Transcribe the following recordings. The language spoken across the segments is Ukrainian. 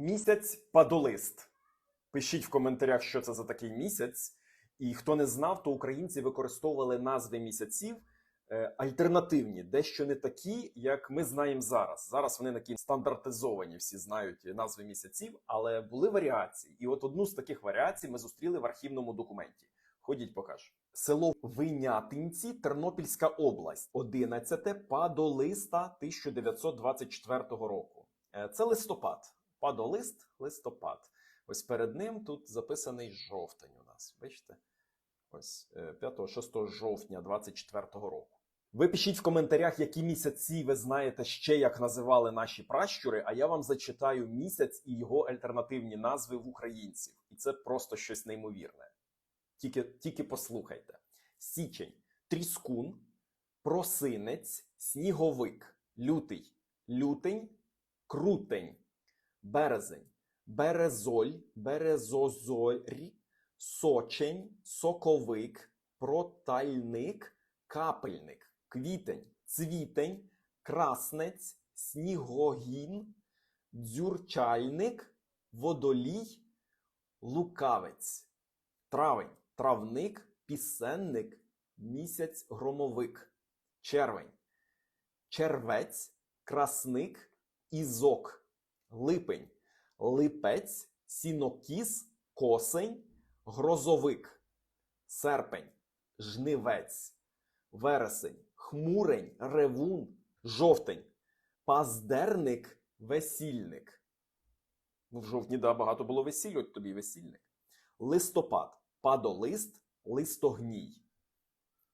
Місяць падолист. Пишіть в коментарях, що це за такий місяць. І хто не знав, то українці використовували назви місяців е, альтернативні, дещо не такі, як ми знаємо зараз. Зараз вони такі стандартизовані, всі знають назви місяців, але були варіації. І от одну з таких варіацій ми зустріли в архівному документі. Ходіть, покажу. Село Винятинці, Тернопільська область, 11 падолиста 1924 року. Е, Це листопад. Падолист, листопад. Ось перед ним тут записаний жовтень у нас. Бачите? Ось 5-6 жовтня 24 року. Ви пишіть в коментарях, які місяці ви знаєте ще, як називали наші пращури, а я вам зачитаю місяць і його альтернативні назви в українців. І це просто щось неймовірне. Тільки, тільки послухайте: січень, тріскун, просинець, сніговик, лютий, лютень, крутень, березень, березоль, березозорі, сочень, соковик, протальник, капельник, квітень, цвітень, краснець, снігогін, дзюрчальник, водолій, лукавець, травень, травник, пісенник, місяць громовик, червень, червець, красник, ізок, липень, липець, сінокіс, косень, грозовик, серпень, жнивець, вересень, хмурень, ревун, жовтень, паздерник, весільник. Ну, в жовтні да, багато було весіль, от тобі весільник. Листопад, падолист, листогній.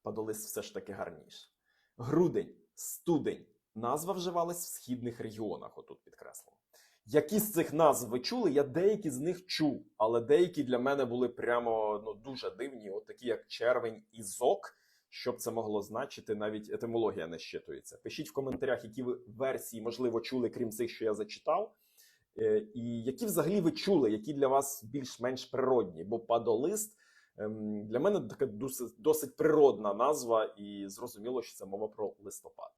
Падолист все ж таки гарніше. Грудень, студень. Назва вживалась в східних регіонах, отут підкреслено. Які з цих назв ви чули? Я деякі з них чув, але деякі для мене були прямо ну, дуже дивні, от такі як червень і зок. Що б це могло значити, навіть етимологія не щитується. Пишіть в коментарях, які ви версії, можливо, чули, крім цих, що я зачитав. Е, І які взагалі ви чули, які для вас більш-менш природні? Бо падолист ем, для мене така досить, досить природна назва, і зрозуміло, що це мова про листопад.